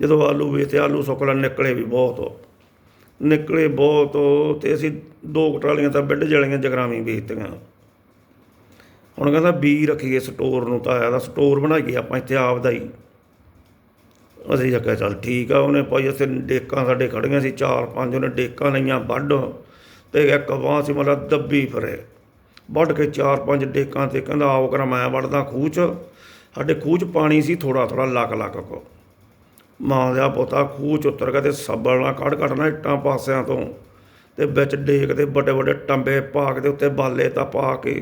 ਜਦੋਂ ਆਲੂ ਵੇਚੇ ਆਲੂ ਸੁੱਕਣ ਨਿਕਲੇ ਵੀ ਬਹੁਤ। ਨਿਕਲੇ ਬਹੁਤ ਤੇ ਅਸੀਂ ਦੋ ਕਟਾਲੀਆਂ ਤਾਂ ਬਿੱਡ ਜਲੀਆਂ ਜਗਰਾਵੀਂ ਵੇਚਤੀਆਂ ਹੁਣ ਕਹਿੰਦਾ ਬੀ ਰੱਖੀਏ ਸਟੋਰ ਨੂੰ ਤਾਂ ਆਇਆ ਦਾ ਸਟੋਰ ਬਣਾਈਏ ਆਪਾਂ ਇੱਥੇ ਆਪਦਾ ਹੀ। ਅਸੀਂ ਆਖਿਆ ਚੱਲ ਠੀਕ ਆ, ਉਹਨੇ ਭਾਈ ਅਸੀਂ ਡੇਕਾਂ ਸਾਡੇ ਖੜੀਆਂ ਸੀ, ਚਾਰ ਪੰਜ ਉਹਨੇ ਡੇਕਾਂ ਲਈਆਂ ਵੱਢ ਤੇ ਇੱਕ ਬਾਂਹ ਸੀ ਮਤਲਬ ਦੱਬੀ ਫਰੇ। ਵੱਢ ਕੇ ਚਾਰ ਪੰਜ ਡੇਕਾਂ ਤੇ ਕਹਿੰਦਾ ਆਓ ਕਰਾਂ ਮੈਂ ਵੱਢਦਾ ਖੂਹ 'ਚ ਸਾਡੇ ਖੂਹ 'ਚ ਪਾਣੀ ਸੀ ਥੋੜਾ ਥੋੜਾ ਲੱਕ ਲੱਕ ਕੋ। ਮਾਂ ਦਾ ਪੋਤਾ ਖੂਹ ਚ ਉਤਰ ਕੇ ਤੇ ਸੱਬਲ ਨਾਲ ਕੱਢ ਕੱਢਣਾ ਇੱਟਾਂ ਪਾਸਿਆਂ ਤੋਂ ਤੇ ਵਿੱਚ ਡੇਕ ਤੇ ਵੱਡੇ ਵੱਡੇ ਟੰਬੇ ਪਾ ਕੇ ਤੇ ਉੱਤੇ ਬਾਲੇ ਤਾਂ ਪਾ ਕੇ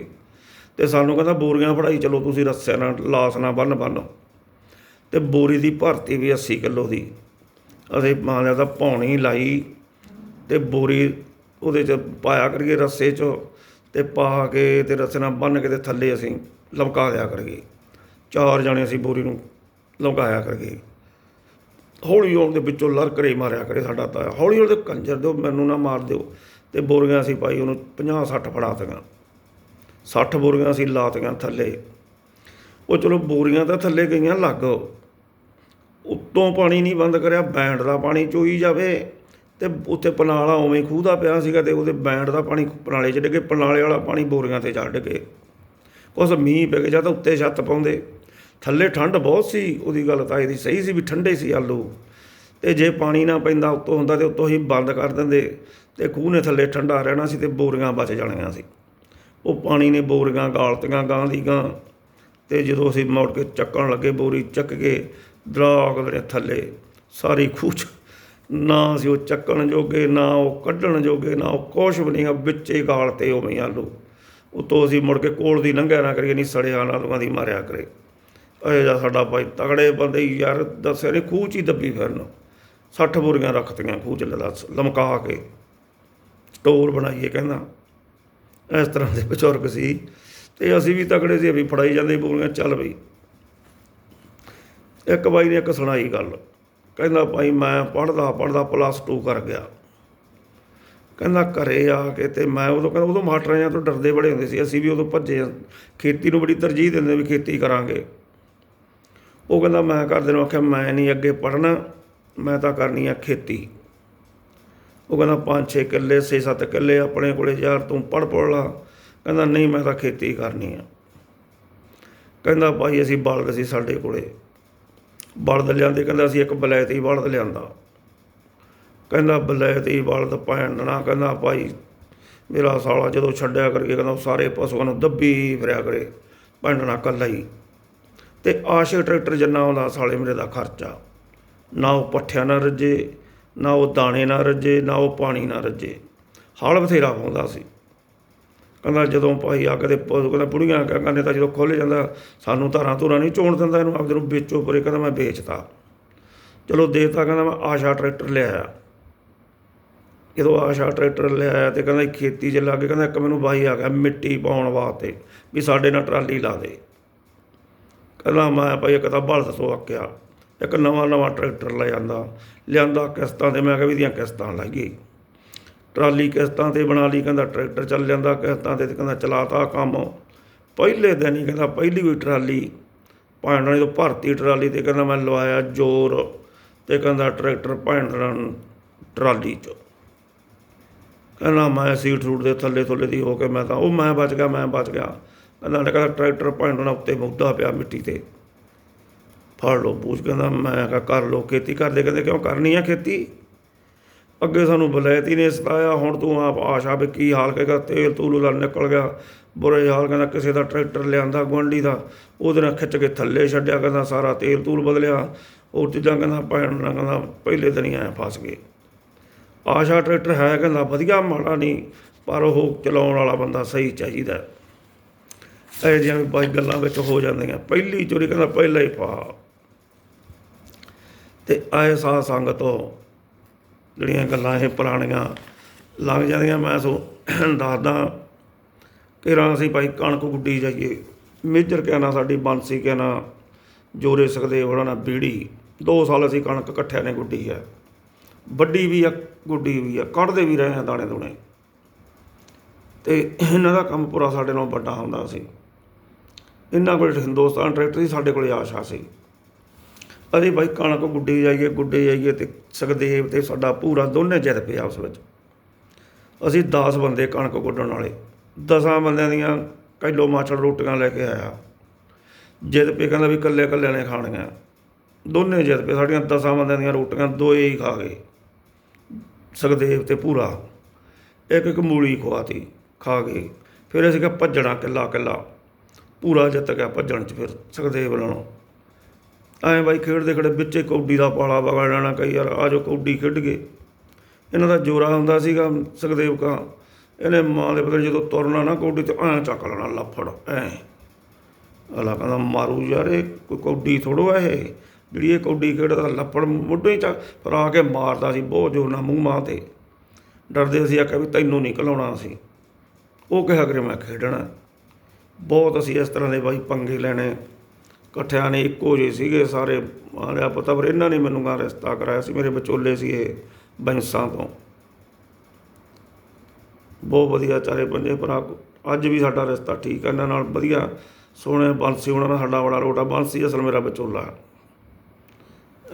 ਤੇ ਸਾਨੂੰ ਕਹਿੰਦਾ, ਬੋਰੀਆਂ ਫੜਾਈ, ਚਲੋ ਤੁਸੀਂ ਰੱਸਿਆਂ ਨਾਲ, ਲਾਸ ਨਾਲ ਬੰਨ ਬੰਨ। ਤੇ ਬੋਰੀ ਦੀ ਭਰਤੀ ਵੀ 80 ਕਿਲੋ ਦੀ ਅਸੀਂ ਮਾਂ ਦਾ ਪੌਣੀ ਲਾਈ ਤੇ ਬੋਰੀ ਉਹਦੇ ਚ ਪਾਇਆ ਕਰੀਏ ਰੱਸੇ ਚ ਤੇ ਪਾ ਕੇ ਤੇ ਰੱਸੇ ਨਾਲ ਬੰਨ ਕੇ ਤੇ ਥੱਲੇ ਅਸੀਂ ਲਮਕਾ ਲਿਆ ਕਰੀਏ। ਚਾਰ ਜਣੇ ਅਸੀਂ ਬੋਰੀ ਨੂੰ ਲਮਕਾਇਆ ਕਰੀਏ। ਹੌਲੀ ਹੌਲੀ ਦੇ ਵਿੱਚੋਂ ਲਰਕਰੇ ਮਾਰਿਆ ਕਰੇ ਸਾਡਾ ਤਾਇਆ ਹੌਲੀ ਹੌਲੀ ਦੇ ਕੰਜਰ ਦਿਓ, ਮੈਨੂੰ ਨਾ ਮਾਰ ਦਿਓ। ਤੇ ਬੋਰੀਆਂ ਅਸੀਂ ਪਾਈ, ਉਹਨੂੰ 50 60 ਫੜਾ ਤੀਆਂ 60 ਬੋਰੀਆਂ ਅਸੀਂ ਲਾਤੀਆਂ ਥੱਲੇ। ਉਹ ਚਲੋ ਬੋਰੀਆਂ ਤਾਂ ਥੱਲੇ ਗਈਆਂ ਲੱਗ। ਉੱਤੋਂ ਪਾਣੀ ਨਹੀਂ ਬੰਦ ਕਰਿਆ, ਬੈਂਡ ਦਾ ਪਾਣੀ ਚੋਈ ਜਾਵੇ ਤੇ ਉੱਥੇ ਪਨਾਲਾ ਉਵੇਂ ਖੂਹ ਦਾ ਪਿਆ ਸੀਗਾ ਤੇ ਉਹਦੇ ਬੈਂਡ ਦਾ ਪਾਣੀ ਪਨਾਲੇ 'ਚ ਡਿੱਗੇ, ਪਨਾਲੇ ਵਾਲਾ ਪਾਣੀ ਬੋਰੀਆਂ ਤੇ ਚੜ ਡਿੱਗੇ ਕੁਛ ਮੀਂਹ ਪੈ ਗਿਆ ਜਾਂ ਤਾਂ ਉੱਤੇ ਛੱਤ ਪਾਉਂਦੇ। ਥੱਲੇ ਠੰਡ ਬਹੁਤ ਸੀ, ਉਹਦੀ ਗੱਲ ਤਾਂ ਇਹਦੀ ਸਹੀ ਸੀ ਵੀ ਠੰਡੇ ਸੀ ਆਲੂ। ਤੇ ਜੇ ਪਾਣੀ ਨਾ ਪੈਂਦਾ ਉੱਤੋਂ ਹੁੰਦਾ ਤੇ ਉੱਤੋਂ ਹੀ ਬੰਦ ਕਰ ਦਿੰਦੇ। ਤੇ ਖੂਹ ਨੇ ਥੱਲੇ ਠੰਡਾ ਰਹਿਣਾ ਸੀ ਤੇ ਬੋਰੀਆਂ ਬਚ ਜਾਣੀਆਂ ਸੀ। ਉਹ ਪਾਣੀ ਨੇ ਬੋਰੀਆਂ ਗਾਲਤੀਆਂ, ਗਾਂ ਦੀ ਗਾਂ। ਤੇ ਜਦੋਂ ਅਸੀਂ ਮੁੜ ਕੇ ਚੱਕਣ ਲੱਗੇ ਬੋਰੀ ਚੱਕ ਕੇ, ਦਰਾਗ ਦੇ ਥੱਲੇ, ਸਾਰੀ ਖੂਹ ਨਾ ਅਸੀਂ ਉਹ ਚੱਕਣ ਜੋਗੇ, ਨਾ ਉਹ ਕੱਢਣ ਜੋਗੇ, ਨਾ ਉਹ ਕੁਛ ਵੀ ਨਹੀਂ ਵਿੱਚੇ ਗਾਲ ਤੇ ਉਵੇਂ ਆਲੂ। ਉਤੋਂ ਅਸੀਂ ਮੁੜ ਕੇ ਕੋਲ ਦੀ ਲੰਘਿਆ ਨਾ ਕਰੀਏ, ਨਹੀਂ ਸੜਿਆ ਆਲੂਆਂ ਦੀ ਮਾਰਿਆ ਕਰੇ। ਇਹ ਜਾ ਸਾਡਾ ਭਾਈ ਤਗੜੇ ਬੰਦੇ ਯਾਰ, ਦੱਸਿਆ ਨਹੀਂ ਖੂਹ 'ਚ ਹੀ ਦੱਬੀ ਫਿਰਨ 60 ਬੋਰੀਆਂ ਰੱਖਤੀਆਂ ਖੂਹ 'ਚ ਲੱਸ ਲਮਕਾ ਕੇ। ਸਟੋਰ ਬਣਾਈਏ ਕਹਿੰਦਾ। ਇਸ ਤਰ੍ਹਾਂ ਦੇ ਬਜ਼ੁਰਗ ਸੀ ਤੇ ਅਸੀਂ ਵੀ ਤਕੜੇ ਸੀ ਵੀ ਫੜਾਈ ਜਾਂਦੇ ਬੋਲੀਆਂ ਚੱਲ ਬਈ। ਇੱਕ ਬਾਈ ਨੇ ਇੱਕ ਸੁਣਾਈ ਗੱਲ। ਕਹਿੰਦਾ ਭਾਈ ਮੈਂ ਪੜਦਾ ਪੜਦਾ ਪਲੱਸ 2 ਕਰ ਗਿਆ। ਕਹਿੰਦਾ ਘਰੇ ਆ ਕੇ ਤੇ ਮੈਂ ਉਦੋਂ ਕਹਿੰਦਾ, ਉਦੋਂ ਮਾਸਟਰਾਂ ਤੋਂ ਡਰਦੇ ਬੜੇ ਹੁੰਦੇ ਸੀ। ਅਸੀਂ ਵੀ ਉਦੋਂ ਭੱਜੇ ਖੇਤੀ ਨੂੰ ਬੜੀ ਤਰਜੀਹ ਦਿੰਦੇ ਵੀ ਖੇਤੀ ਕਰਾਂਗੇ। ਉਹ ਕਹਿੰਦਾ ਮੈਂ ਘਰਦੇ ਨੂੰ ਆਖਿਆ ਮੈਂ ਨਹੀਂ ਅੱਗੇ ਪੜਨਾ ਮੈਂ ਤਾਂ ਕਰਨੀ ਆ ਖੇਤੀ। ਉਹ ਕਹਿੰਦਾ 5-6 ਕਿੱਲੇ 6-7 ਕਿੱਲੇ ਆਪਣੇ ਕੋਲੇ ਯਾਰ, ਤੂੰ ਪੜ ਪੜ ਲਾ। ਕਹਿੰਦਾ, ਨਹੀਂ, ਮੈਂ ਤਾਂ ਖੇਤੀ ਕਰਨੀ ਆ। ਕਹਿੰਦਾ, ਭਾਈ, ਅਸੀਂ ਬਲਦ ਸੀ ਸਾਡੇ ਕੋਲੇ। ਬਲਦ ਲਿਆਂਦੇ, ਕਹਿੰਦਾ, ਅਸੀਂ ਇੱਕ ਬਲੈਤੀ ਬਲਦ ਲਿਆਂਦਾ। ਕਹਿੰਦਾ, ਬਲੈਤੀ ਬਲਦ ਪੈਣਨਾ ਕਹਿੰਦਾ, ਭਾਈ, ਮੇਰਾ ਸਾਲਾ ਜਦੋਂ ਛੱਡਿਆ ਕਰਕੇ ਕਹਿੰਦਾ, ਉਹ ਸਾਰੇ ਪਸ਼ੂਆਂ ਨੂੰ ਦੱਬੀ ਫਿਰਿਆ ਕਰੇ ਪੈਣਨਾ ਕੱਲਾ ਹੀ। ਤੇ ਆਸ਼ੇ ਟਰੈਕਟਰ ਜਿੰਨਾ ਆਉਂਦਾ, ਸਾਲੇ ਮੇਰੇ ਦਾ ਖਰਚਾ। ਨਾ ਉਹ ਪੱਠਿਆਂ ਨਾਲ ਰੱਜੇ ਨਾ ਉਹ ਦਾਣੇ ਨਾ ਰੱਜੇ, ਨਾ ਉਹ ਪਾਣੀ ਨਾ ਰੱਜੇ। ਹਲ ਬਥੇਰਾ ਪਾਉਂਦਾ ਸੀ। ਕਹਿੰਦਾ ਜਦੋਂ ਭਾਈ ਆ ਕਦੇ ਪ- ਕਹਿੰਦਾ ਬੁੜੀਆਂ ਕਹਿੰਦੇ ਤਾਂ ਜਦੋਂ ਖੁੱਲ ਜਾਂਦਾ, ਸਾਨੂੰ ਧਾਰਾਂ ਧੁਰਾਂ ਨਹੀਂ ਚੋਣ ਦਿੰਦਾ ਇਹਨੂੰ ਆਪਦੇ ਨੂੰ ਵੇਚੋ ਪਰੇ ਕਹਿੰਦਾ ਮੈਂ ਵੇਚਤਾ। ਚਲੋ ਦੇਤਾ, ਕਹਿੰਦਾ ਮੈਂ ਆਸ਼ਾ ਟਰੈਕਟਰ ਲਿਆਇਆ ਜਦੋਂ ਆਸ਼ਾ ਟਰੈਕਟਰ ਲਿਆਇਆ ਤੇ ਕਹਿੰਦਾ ਖੇਤੀ 'ਚ ਲੱਗੇ ਕਹਿੰਦਾ ਇੱਕ ਮੈਨੂੰ ਬਾਈ ਆ ਗਿਆ ਮਿੱਟੀ ਪਾਉਣ ਵਾਸਤੇ ਵੀ ਸਾਡੇ ਨਾਲ ਟਰਾਲੀ ਲਾ ਦੇ। ਕਹਿੰਦਾ ਮੈਂ ਭਾਈ ਇੱਕ ਤਾਂ ਬਲਦ ਤੋਂ ਆਕਿਆ ਇੱਕ ਨਵਾਂ ਨਵਾਂ ਟਰੈਕਟਰ ਲੈ ਆਂਦਾ। ਲਿਆਂਦਾ ਕਿਸ਼ਤਾਂ ਤੇ, ਮੈਂ ਕਿਹਾ ਵੀ ਦੀਆਂ ਕਿਸ਼ਤਾਂ ਲਾਈਏ। ਟਰਾਲੀ ਕਿਸ਼ਤਾਂ ਤੇ ਬਣਾ ਲਈ, ਕਹਿੰਦਾ ਟਰੈਕਟਰ ਚੱਲ ਜਾਂਦਾ ਕਿਸ਼ਤਾਂ ਤੇ ਤੇ ਕਹਿੰਦਾ ਚਲਾਤਾ ਕੰਮ। ਪਹਿਲੇ ਦਿਨ ਹੀ ਕਹਿੰਦਾ ਪਹਿਲੀ ਵੀ ਟਰਾਲੀ ਭਾਂਡਣ ਤੋਂ ਭਰਤੀ ਟਰਾਲੀ ਤੇ ਕਹਿੰਦਾ ਮੈਂ ਲਵਾਇਆ ਜ਼ੋਰ ਤੇ ਕਹਿੰਦਾ ਟਰੈਕਟਰ ਭਾਂਡਣ ਟਰਾਲੀ 'ਚ। ਕਹਿੰਦਾ ਮੈਂ ਸੀਟ ਸੂਟ ਦੇ ਥੱਲੇ ਥੱਲੇ ਦੀ ਹੋ ਕੇ ਮੈਂ ਤਾਂ ਉਹ ਮੈਂ ਬਚ ਗਿਆ, ਮੈਂ ਬਚ ਗਿਆ। ਕਹਿੰਦਾ ਕਹਿੰਦਾ ਟਰੈਕਟਰ ਭਾਂਡਣਾ ਉੱਤੇ ਮੁੱਦਾ ਪਿਆ ਮਿੱਟੀ ਤੇ। ਫੜ ਲਓ ਪੂਛ ਕਹਿੰਦਾ, ਮੈਂ ਕਿਹਾ ਕਰ ਲਓ, ਖੇਤੀ ਕਰਦੇ ਕਹਿੰਦੇ ਕਿਉਂ ਕਰਨੀ ਆ ਖੇਤੀ? ਅੱਗੇ ਸਾਨੂੰ ਬਲੈਤੀ ਨੇ ਸਤਾਇਆ, ਹੁਣ ਤੂੰ ਆਪ ਆਸ਼ਾ ਵੀ ਕੀ ਹਾਲ ਕਹੇਗਾ ਤੇਲ ਤੂਲ ਦਾ ਨਿਕਲ ਗਿਆ। ਬੁਰੇ ਹਾਲ ਕਹਿੰਦਾ, ਕਿਸੇ ਦਾ ਟਰੈਕਟਰ ਲਿਆਂਦਾ ਗੁਆਂਢੀ ਦਾ, ਉਹਦੇ ਨਾਲ ਖਿੱਚ ਕੇ ਥੱਲੇ ਛੱਡਿਆ, ਕਹਿੰਦਾ ਸਾਰਾ ਤੇਲ ਤੂਲ ਬਦਲਿਆ। ਉਹ ਚੀਜ਼ਾਂ ਕਹਿੰਦਾ, ਭੈਣ ਨਾਲ ਕਹਿੰਦਾ, ਪਹਿਲੇ ਦਿਨ ਹੀ ਆਇਆ ਫਸ ਗਏ। ਆਸ਼ਾ ਟਰੈਕਟਰ ਹੈ ਕਹਿੰਦਾ, ਵਧੀਆ ਮਾੜਾ ਨਹੀਂ, ਪਰ ਉਹ ਚਲਾਉਣ ਵਾਲਾ ਬੰਦਾ ਸਹੀ ਚਾਹੀਦਾ ਇਹ ਜਿਹੀਆਂ ਵੀ ਬਾਈ ਗੱਲਾਂ ਵਿੱਚ ਹੋ ਜਾਂਦੀਆਂ। ਪਹਿਲੀ ਚੋਰੀ ਕਹਿੰਦਾ, ਪਹਿਲਾ ਹੀ ਪਾ। ਤੇ ਆਏ ਸਾਧ ਸੰਗਤ ਤੋਂ ਜਿਹੜੀਆਂ ਗੱਲਾਂ ਇਹ ਪੁਰਾਣੀਆਂ ਲੰਘ ਜਾਂਦੀਆਂ, ਮੈਂ ਸੋ ਦੱਸਦਾ ਕਿ ਰਾਂ ਅਸੀਂ ਭਾਈ ਕਣਕ ਗੁੱਡੀ ਜਾਈਏ। ਮੇਜਰ ਕਹਿਣਾ ਸਾਡੀ ਬੰਸੀ ਕਹਿਣਾ ਜੋਰੇ ਸਕਦੇ ਉਹਨਾਂ ਨਾਲ ਬੀੜੀ। ਦੋ ਸਾਲ ਅਸੀਂ ਕਣਕ ਇਕੱਠਿਆਂ ਨੇ ਗੁੱਡੀ ਹੈ। ਵੱਡੀ ਵੀ ਆ, ਗੁੱਡੀ ਵੀ ਆ, ਕੱਢਦੇ ਵੀ ਰਹੇ ਆ ਦਾਣੇ ਦੂਣੇ। ਤੇ ਇਹਨਾਂ ਦਾ ਕੰਮ ਪੂਰਾ ਸਾਡੇ ਨਾਲ ਵੱਡਾ ਹੁੰਦਾ ਸੀ। ਇਹਨਾਂ ਕੋਲ ਹਿੰਦੁਸਤਾਨ ਟਰੈਕਟਰ ਸੀ, ਸਾਡੇ ਕੋਲ ਆਸ਼ਾ ਸੀ। ਅਸੀਂ ਭਾਈ ਕਣਕ ਗੁੱਡੀ ਜਾਈਏ, ਗੁੱਡੇ ਜਾਈਏ ਤੇ ਸੁਖਦੇਵ ਤੇ ਸਾਡਾ ਪੂਰਾ ਦੋਨੇ ਜਿੱਤ ਪਏ ਆਪਸ ਵਿੱਚ। ਅਸੀਂ 10 ਬੰਦੇ ਕਣਕ ਗੁੱਡਣ ਵਾਲੇ। 10 ਬੰਦਿਆਂ ਦੀਆਂ ਕਿਲੋ ਮਾਚੜ ਰੋਟੀਆਂ ਲੈ ਕੇ ਆਇਆ। ਜਿੱਤ ਪਏ ਕਹਿੰਦਾ ਵੀ ਇਕੱਲੇ ਇਕੱਲਿਆਂ ਨੇ ਖਾਣੀਆਂ। ਦੋਨੇ ਜਿੱਤ ਪਏ, ਸਾਡੀਆਂ 10 ਬੰਦਿਆਂ ਦੀਆਂ ਰੋਟੀਆਂ ਦੋਏ ਹੀ ਖਾ ਗਏ। ਸੁਖਦੇਵ ਤੇ ਪੂਰਾ ਇੱਕ ਇੱਕ ਮੂਲੀ ਖਵਾਤੀ, ਖਾ ਗਏ। ਫਿਰ ਅਸੀਂ ਕਿਹਾ ਭੱਜਣਾ ਕਿੱਲਾ ਕਿੱਲਾ ਪੂਰਾ ਜਿੱਤ ਗਿਆ, ਭੱਜਣ ਚ ਫਿਰ ਸੁਖਦੇਵ ਨਾਲੋਂ। ਐਂ ਬਾਈ ਖੇਡਦੇ ਖੜੇ ਵਿੱਚੇ ਕੌਡੀ ਦਾ ਪਾਲਾ ਵਗਾ ਲੈਣਾ ਕਈ ਯਾਰ ਆ ਜੋ ਕੌਡੀ ਖੇਡ ਗਏ। ਇਹਨਾਂ ਦਾ ਜੋਰਾ ਹੁੰਦਾ ਸੀਗਾ ਸੁਖਦੇਵ ਕਾ। ਇਹਨੇ ਮਾਂ ਦੇ ਪਤਾ ਜਦੋਂ ਤੁਰਨਾ ਨਾ ਕੌਡੀ ਤੇ ਐਂ ਚੱਕ ਲੈਣਾ ਲੱਫੜ, ਐਂ। ਅਲਾ ਕਹਿੰਦਾ, ਮਾਰੂ ਯਾਰ, ਇਹ ਕੋਈ ਕੌਡੀ ਥੋੜੋ ਹੈ ਇਹ। ਜਿਹੜੀ ਇਹ ਕੌਡੀ ਖੇਡਦਾ ਲੱਫੜ ਮੁੱਢੇ ਚ ਪਰ ਆ ਕੇ ਮਾਰਦਾ ਸੀ ਬਹੁਤ ਜ਼ੋਰ ਨਾਲ ਮੂੰਹ ਮਾਂ ਤੇ। ਡਰਦੇ ਸੀ ਆਖਿਆ ਵੀ ਤੈਨੂੰ ਨਹੀਂ ਕਲਾਉਣਾ ਸੀ ਉਹ ਕਿਹਾ ਕਰੇ ਮੈਂ ਖੇਡਣਾ। ਬਹੁਤ ਅਸੀਂ ਇਸ ਤਰ੍ਹਾਂ ਦੇ ਬਾਈ ਪੰਗੇ ਲੈਣੇ। ਇਕੱਠਿਆਂ ਨੇ ਇੱਕੋ ਜਿਹੇ ਸੀਗੇ ਸਾਰੇ। ਆਲਿਆ ਪਤਾ ਪਰ ਇਹਨਾਂ ਨੇ ਮੈਨੂੰ ਗਾ ਰਿਸ਼ਤਾ ਕਰਾਇਆ ਸੀ, ਮੇਰੇ ਵਿਚੋਲੇ ਸੀ ਇਹ ਬੰਸਾਂ ਤੋਂ। ਬਹੁਤ ਵਧੀਆ ਚਾਰੇ ਪੰਜੇ ਭਰਾ। ਅੱਜ ਵੀ ਸਾਡਾ ਰਿਸ਼ਤਾ ਠੀਕ ਹੈ ਇਹਨਾਂ ਨਾਲ ਵਧੀਆ ਸੋਹਣੇ ਬੰਸੀ ਉਹਨਾਂ ਨਾਲ, ਸਾਡਾ ਬੜਾ ਰੋਟਾ ਬੰਸੀ ਅਸਲ ਮੇਰਾ ਵਿਚੋਲਾ।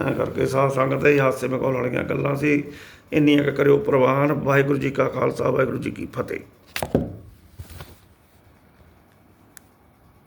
ਐ ਕਰਕੇ ਸਾਧ ਸੰਗਤ ਦੇ ਹਾਸੇ ਮੇ ਕੋਲ ਵਾਲੀਆਂ ਗੱਲਾਂ ਸੀ। ਇੰਨੀਆਂ ਕਰਿਓ ਪ੍ਰਵਾਨ। ਵਾਹਿਗੁਰੂ ਜੀ ਕਾ ਖਾਲਸਾ, ਵਾਹਿਗੁਰੂ ਜੀ ਕੀ ਫਤਿਹ।